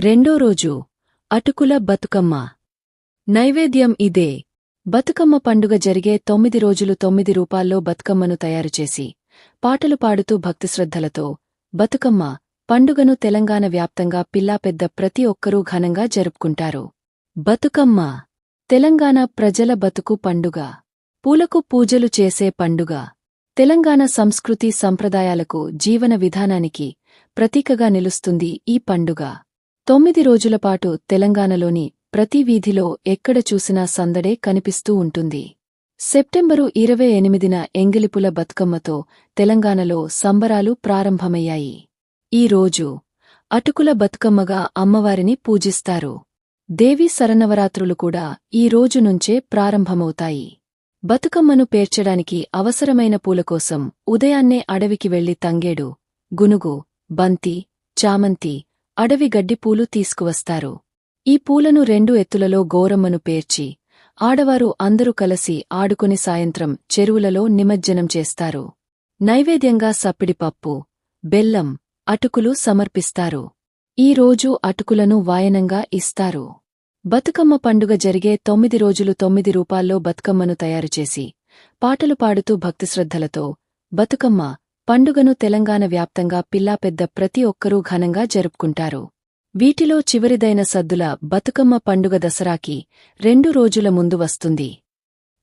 రెండో రోజు అటుకుల బతుకమ్మ. నైవేద్యం ఇదే. బతుకమ్మ పండుగ జరిగే తొమ్మిది రోజులు తొమ్మిది రూపాల్లో బతుకమ్మను తయారుచేసి పాటలు పాడుతూ భక్తిశ్రద్ధలతో బతుకమ్మ పండుగను తెలంగాణ వ్యాప్తంగా పిల్లాపెద్ద ప్రతి ఒక్కరూ ఘనంగా జరుపుకుంటారు. బతుకమ్మ తెలంగాణ ప్రజల బతుకు పండుగ. పూలకు పూజలు చేసే పండుగ. తెలంగాణ సంస్కృతి సంప్రదాయాలకు జీవన విధానానికి ప్రతీకగా నిలుస్తుంది ఈ పండుగ. తొమ్మిది రోజులపాటు తెలంగాణలోని ప్రతి వీధిలో ఎక్కడ చూసినా సందడే కనిపిస్తూ ఉంటుంది. సెప్టెంబరు ఇరవై ఎనిమిదిన ఎంగిలిపుల బతుకమ్మతో తెలంగాణలో సంబరాలు ప్రారంభమయ్యాయి. ఈ రోజు అటుకుల బతుకమ్మగా అమ్మవారిని పూజిస్తారు. దేవీ శరన్నవరాత్రులు కూడా ఈ రోజు నుంచే ప్రారంభమవుతాయి. బతుకమ్మను పేర్చడానికి అవసరమైన పూలకోసం ఉదయాన్నే అడవికి వెళ్ళి తంగేడు గునుగు బంతి చామంతి అడవి గడ్డిపూలు తీసుకువస్తారు. ఈ పూలను రెండు ఎత్తులలో గోరమ్మను పేర్చి ఆడవారు అందరూ కలసి ఆడుకుని సాయంత్రం చెరువులలో నిమజ్జనం చేస్తారు. నైవేద్యంగా సప్పిడిపప్పు బెల్లం అటుకులు సమర్పిస్తారు. ఈ రోజు అటుకులను వాయనంగా ఇస్తారు. బతుకమ్మ పండుగ జరిగే తొమ్మిది రోజులు తొమ్మిది రూపాల్లో బతుకమ్మను తయారుచేసి పాటలు పాడుతూ భక్తిశ్రద్ధలతో బతుకమ్మ పండుగను తెలంగాణ వ్యాప్తంగా పిల్లాపెద్ద ప్రతి ఒక్కరూ ఘనంగా జరుపుకుంటారు. వీటిలో చివరిదైన సద్దుల బతుకమ్మ పండుగ దసరాకి రెండు రోజుల ముందు వస్తుంది.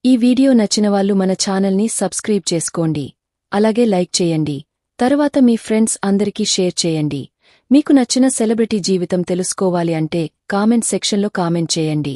ఈ వీడియో నచ్చినవాళ్ళు మన ఛానల్ని సబ్స్క్రైబ్ చేసుకోండి. అలాగే లైక్ చేయండి. తరువాత మీ ఫ్రెండ్స్ అందరికీ షేర్ చేయండి. మీకు నచ్చిన సెలబ్రిటీ జీవితం తెలుసుకోవాలి అంటే కామెంట్ సెక్షన్లో కామెంట్ చేయండి.